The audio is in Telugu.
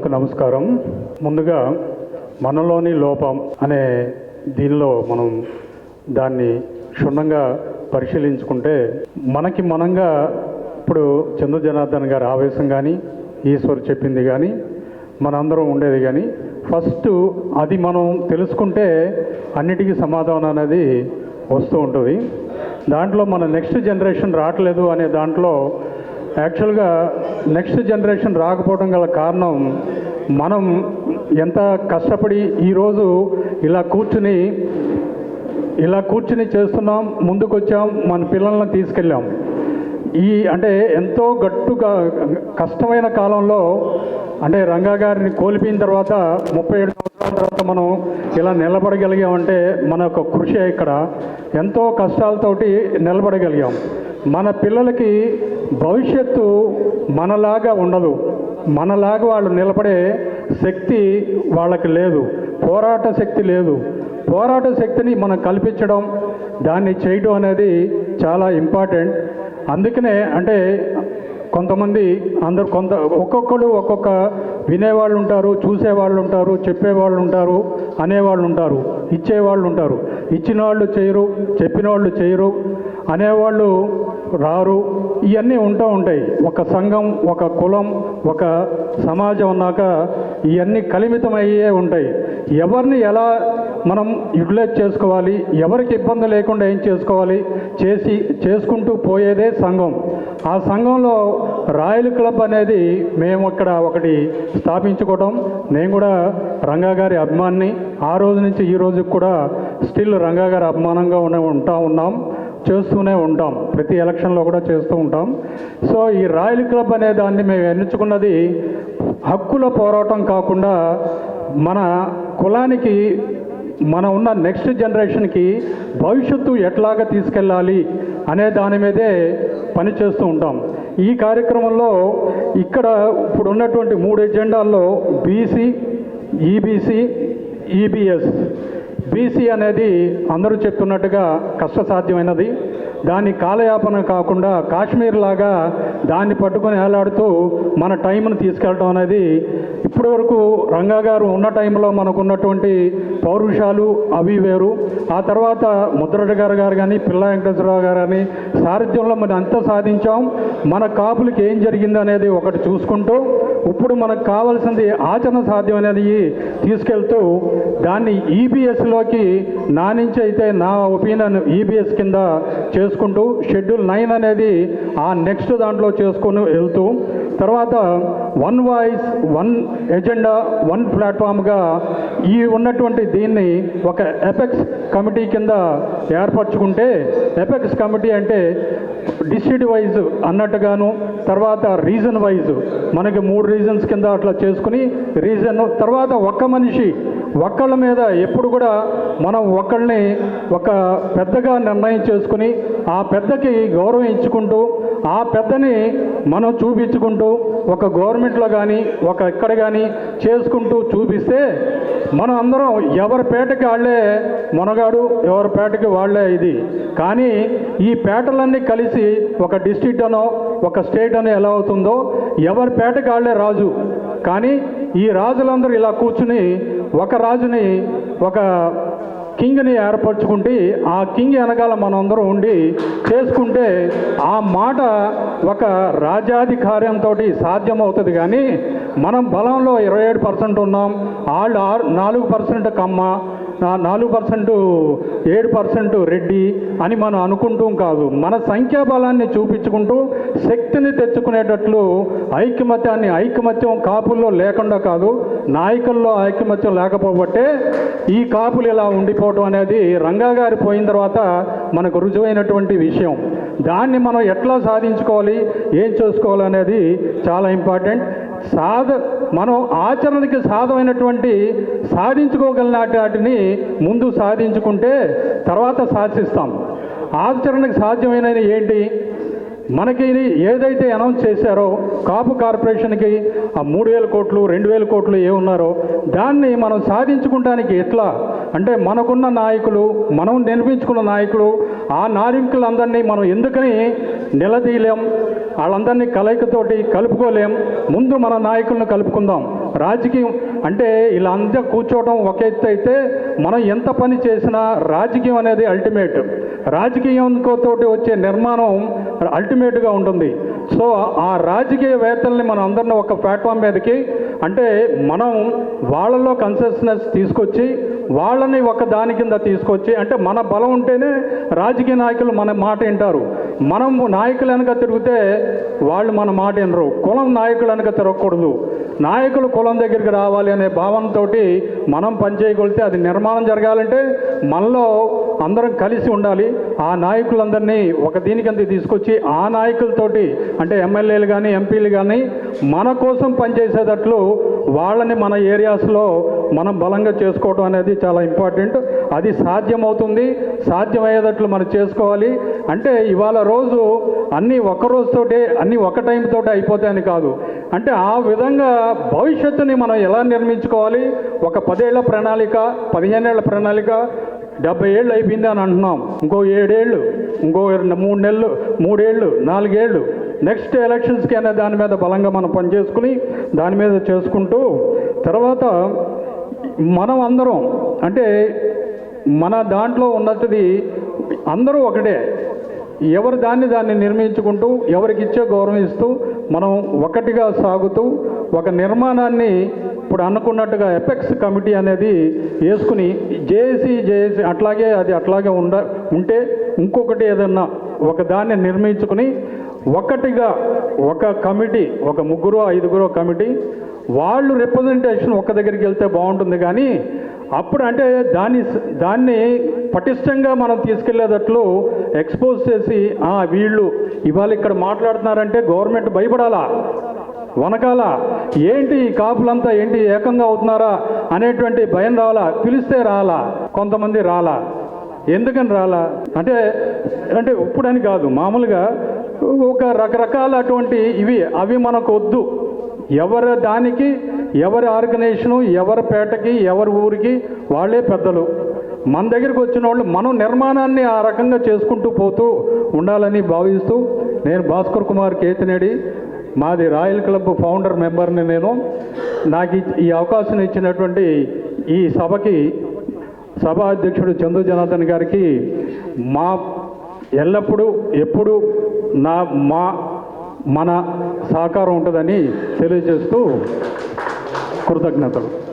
సభకు నమస్కారం. ముందుగా మనలోని లోపం అనే దీనిలో మనం దాన్ని క్షుణ్ణంగా పరిశీలించుకుంటే మనకి మనంగా ఇప్పుడు చందు జనార్దన్ గారి ఆవేశం కానీ ఈశ్వర్ చెప్పింది కానీ మనందరం ఉండేది కానీ ఫస్ట్ అది మనం తెలుసుకుంటే అన్నిటికీ సమాధానం అనేది వస్తూ ఉంటుంది. దాంట్లో మన నెక్స్ట్ జనరేషన్ రావట్లేదు అనే దాంట్లో యాక్చువల్గా నెక్స్ట్ జనరేషన్ రాకపోవడం గల కారణం మనం ఎంత కష్టపడి ఈరోజు ఇలా కూర్చుని ఇలా కూర్చుని చేస్తున్నాం ముందుకు వచ్చాం మన పిల్లల్ని తీసుకెళ్ళాం. ఈ అంటే ఎంతో గట్టుగా కష్టమైన కాలంలో అంటే రంగా గారిని కోల్పోయిన తర్వాత ముప్పై ఏడు సంవత్సరాల తర్వాత మనం ఇలా నిలబడగలిగామంటే మన యొక్క కృషి ఇక్కడ. ఎంతో కష్టాలతోటి నిలబడగలిగాం. మన పిల్లలకి భవిష్యత్తు మనలాగా ఉండదు. మనలాగా వాళ్ళు నిలబడే శక్తి వాళ్ళకి లేదు. పోరాట శక్తి లేదు. పోరాట శక్తిని మనం కల్పించడం దాన్ని చేయడం అనేది చాలా ఇంపార్టెంట్. అందుకనే అంటే కొంతమంది అందరు కొంత ఒక్కొక్కరు ఒక్కొక్క వినేవాళ్ళు ఉంటారు చూసేవాళ్ళు ఉంటారు చెప్పేవాళ్ళు ఉంటారు అనేవాళ్ళు ఉంటారు ఇచ్చేవాళ్ళు ఉంటారు. ఇచ్చిన వాళ్ళు చేయరు చెప్పిన వాళ్ళు చేయరు అనేవాళ్ళు రారు. ఇవన్నీ ఉంటూ ఉంటాయి. ఒక సంఘం ఒక కులం ఒక సమాజం ఉన్నాక ఇవన్నీ కలిమితమయ్యే ఉంటాయి. ఎవరిని ఎలా మనం యూటిలైజ్ చేసుకోవాలి? ఎవరికి ఇబ్బంది లేకుండా ఏం చేసుకోవాలి? చేసి చేసుకుంటూ పోయేదే సంఘం. ఆ సంఘంలో రాయల్ క్లబ్ అనేది మేము ఇక్కడ ఒకటి స్థాపించుకోవడం నేను కూడా రంగా గారి అభిమాన్ని. ఆ రోజు నుంచి ఈ రోజుకి కూడా స్టిల్ రంగా గారి అభిమానంగా ఉన్న ఉంటా ఉన్నాం. చేస్తూనే ఉంటాం. ప్రతి ఎలక్షన్లో కూడా చేస్తూ ఉంటాం. సో ఈ రాయల్ క్లబ్ అనే దాన్ని మేము ఎన్నుకున్నది హక్కుల పోరాటం కాకుండా మన కులానికి మన ఉన్న నెక్స్ట్ జనరేషన్కి భవిష్యత్తు ఎట్లాగా తీసుకెళ్ళాలి అనే దాని మీదే పనిచేస్తూ ఉంటాం. ఈ కార్యక్రమంలో ఇక్కడ ఇప్పుడు ఉన్నటువంటి మూడు ఎజెండాల్లో బీసీ ఈబీసీ ఈబీఎస్ బీసీ అనేది అందరూ చెప్తున్నట్టుగా కష్టసాధ్యమైనది. దాని కాలయాపన కాకుండా కాశ్మీర్ లాగా దాన్ని పట్టుకొని వేలాడుతూ మన టైంను తీసుకెళ్ళడం అనేది ఇప్పటివరకు రంగా గారు ఉన్న టైంలో మనకు ఉన్నటువంటి పౌరుషాలు అవి వేరు. ఆ తర్వాత ముద్రడ గారు గారు కానీ పిల్ల వెంకటేశ్వరరావు గారు కానీ సారథ్యంలో మనం అంత సాధించాం. మన కాపులకి ఏం జరిగింది అనేది ఒకటి చూసుకుంటూ ఇప్పుడు మనకు కావాల్సింది ఆచరణ సాధ్యమైనది తీసుకెళ్తూ దాన్ని ఈబీఎస్లోకి నా నుంచి అయితే నా ఒపీనియన్ ఈబీఎస్ కింద చేసుకుంటూ షెడ్యూల్ నైన్ అనేది ఆ నెక్స్ట్ దాంట్లో చేసుకొని వెళ్తూ తర్వాత one voice one agenda one ప్లాట్ఫామ్గా ఈ ఉన్నటువంటి దీన్ని ఒక ఎపెక్స్ కమిటీ కింద ఏర్పరచుకుంటే ఎపెక్స్ కమిటీ అంటే డిస్ట్రిక్ట్ వైజ్ అన్నట్టుగాను తర్వాత రీజన్ వైజ్ మనకి మూడు రీజన్స్ కింద అట్లా చేసుకుని రీజన్ తర్వాత ఒక్క మనిషి ఒక్కళ్ళ మీద ఎప్పుడు కూడా మనం ఒక్కళ్ళని ఒక పెద్దగా నిర్ణయం చేసుకుని ఆ పెద్దకి గౌరవం ఇచ్చుకుంటూ ఆ పెద్దని మనం చూపించుకుంటూ ఒక గవర్నమెంట్లో కానీ ఒక ఎక్కడ కానీ చేసుకుంటూ చూపిస్తే మనం అందరం ఎవరి పేటకి వాళ్ళే మునగాడు ఎవరి పేటకి వాళ్ళే ఇది. కానీ ఈ పేటలన్నీ కలిసి ఒక డిస్ట్రిక్ట్ అనో ఒక స్టేట్ అనేది ఎలా అవుతుందో ఎవరి పేటకి వాళ్ళే రాజు. కానీ ఈ రాజులందరూ ఇలా కూర్చుని ఒక రాజుని ఒక కింగ్ని ఏర్పరచుకుంటే ఆ కింగ్ వెనకాల మనందరం ఉండి చేసుకుంటే ఆ మాట ఒక రాజ్యాధికార్యంతో సాధ్యమవుతుంది. కానీ మనం బలంలో ఇరవై ఏడు పర్సెంట్ ఉన్నాం. వాళ్ళు ఆరు నాలుగు పర్సెంట్ కమ్మ. నాలుగు పర్సెంట్ ఏడు పర్సెంట్ రెడ్డి అని మనం అనుకుంటూ కాదు. మన సంఖ్యాబలాన్ని చూపించుకుంటూ శక్తిని తెచ్చుకునేటట్లు ఐకమత్యాన్ని ఐకమత్యం కాపుల్లో లేకుండా కాదు నాయకుల్లో ఐకమత్యం లేకపోబట్టే ఈ కాపులు ఇలా ఉండిపోవటం అనేది రంగా గారి పోయిన తర్వాత మనకు రుజువైనటువంటి విషయం. దాన్ని మనం ఎట్లా సాధించుకోవాలి ఏం చేసుకోవాలి అనేది చాలా ఇంపార్టెంట్. సాధ మనం ఆచరణకి సాధమైనటువంటి సాధించుకోగలిగిన వాటిని ముందు సాధించుకుంటే తర్వాత సాధిస్తాం. ఆచరణకు సాధ్యమైనది ఏంటి? మనకి ఏదైతే అనౌన్స్ చేశారో కాపు కార్పొరేషన్కి ఆ మూడు వేల కోట్లు రెండు వేల కోట్లు ఏమున్నారో దాన్ని మనం సాధించుకుంటానికి ఎట్లా? అంటే మనకున్న నాయకులు మనం నిర్మించుకున్న నాయకులు ఆ నారింకులందరినీ మనం ఎందుకని నిలదీయలేం? వాళ్ళందరినీ కలయికతోటి కలుపుకోలేం? ముందు మన నాయకులను కలుపుకుందాం. రాజకీయం అంటే ఇలా కూర్చోవడం ఒక ఎత్తు అయితే మనం ఎంత పని చేసినా రాజకీయం అనేది అల్టిమేట్. రాజకీయంతో వచ్చే నిర్మాణం అల్టిమేట్గా ఉంటుంది. సో ఆ రాజకీయవేత్తల్ని మనం అందరిని ఒక ప్లాట్ఫామ్ మీదకి అంటే మనం వాళ్ళలో కన్సెషనెస్ తీసుకొచ్చి వాళ్ళని ఒక దాని కింద తీసుకొచ్చి అంటే మన బలం ఉంటేనే రాజకీయ నాయకులు మన మాట వింటారు. మనం నాయకులు వెనక తిరిగితే వాళ్ళు మన మాట వినరు. కులం నాయకులు వెనక తిరగకూడదు. నాయకులు కులం దగ్గరికి రావాలి అనే భావనతో మనం పనిచేయగలిగితే అది నిర్మాణం జరగాలంటే మనలో అందరం కలిసి ఉండాలి. ఆ నాయకులందరినీ ఒక దీనికంత తీసుకొచ్చి ఆ నాయకులతోటి అంటే ఎమ్మెల్యేలు కానీ ఎంపీలు కానీ మన కోసం పనిచేసేటట్లు వాళ్ళని మన ఏరియాస్లో మనం బలంగా చేసుకోవడం అనేది చాలా ఇంపార్టెంట్ అది సాధ్యమవుతుంది. సాధ్యమయ్యేటట్లు మనం చేసుకోవాలి. అంటే ఇవాళ రోజు అన్నీ ఒక రోజుతోటే అన్నీ ఒక టైం తోటి అయిపోతాయని కాదు. అంటే ఆ విధంగా భవిష్యత్తుని మనం ఎలా నిర్మించుకోవాలి? ఒక పదేళ్ళ ప్రణాళిక పదిహేనేళ్ళ ప్రణాళిక డెబ్బై ఏళ్ళు అయిపోయింది అని అంటున్నాం. ఇంకో ఏడేళ్ళు ఇంకో మూడు నెలలు మూడేళ్ళు నాలుగేళ్ళు నెక్స్ట్ ఎలక్షన్స్కి అనే దాని మీద బలంగా మనం పనిచేసుకుని దాని మీద చేసుకుంటూ తర్వాత మనం అందరం అంటే మన దాంట్లో ఉన్నది అందరూ ఒకటే. ఎవరు దాన్ని దాన్ని నిర్మించుకుంటూ ఎవరికి ఇచ్చే గౌరవం ఇస్తూ మనం ఒకటిగా సాగుతూ ఒక నిర్మాణాన్ని ఇప్పుడు అనుకున్నట్టుగా ఎపెక్స్ కమిటీ అనేది వేసుకుని జేఏసీ జేఏసీ అట్లాగే అది అట్లాగే ఉండ ఉంటే ఇంకొకటి ఏదన్నా ఒక దాన్ని నిర్మించుకుని ఒకటిగా ఒక కమిటీ ఒక ముగ్గురు ఐదుగురు కమిటీ వాళ్ళు రిప్రజెంటేషన్ ఒక దగ్గరికి వెళ్తే బాగుంటుంది కానీ అప్పుడు అంటే దాన్ని దాన్ని పటిష్టంగా మనం తీసుకెళ్ళేటట్లు ఎక్స్పోజ్ చేసి "ఆ, వీళ్ళు ఇవాళ ఇక్కడ మాట్లాడుతున్నారంటే గవర్నమెంట్ భయపడాలా? వనకాల? ఏంటి ఈ కాపులంతా ఏంటి ఏకంగా అవుతున్నారా అనేటువంటి భయం రావాలా? పిలిస్తే రాలా? కొంతమంది రాలా? ఎందుకని రాలా? అంటే అంటే ఇప్పుడని కాదు. మామూలుగా ఒక రకరకాల అటువంటి ఇవి అవి మనకు వద్దు ఎవరి దానికి ఎవరి ఆర్గనైజేషను ఎవరి పేటకి ఎవరి ఊరికి వాళ్ళే పెద్దలు. మన దగ్గరికి వచ్చిన వాళ్ళు మనం నిర్మాణాన్ని ఆ రకంగా చేసుకుంటూ పోతూ ఉండాలని భావిస్తూ నేను భాస్కర్ కుమార్ కేతినేడి మాది రాయల్ క్లబ్ ఫౌండర్ మెంబర్ని నేను. నాకు ఈ- అవకాశం ఇచ్చినటువంటి ఈ సభకి సభా అధ్యక్షుడు చందు జనార్దన్ గారికి మా ఎల్లప్పుడూ ఎప్పుడూ నా మా మన సహకారం ఉంటుందని తెలియజేస్తూ కృతజ్ఞతలు.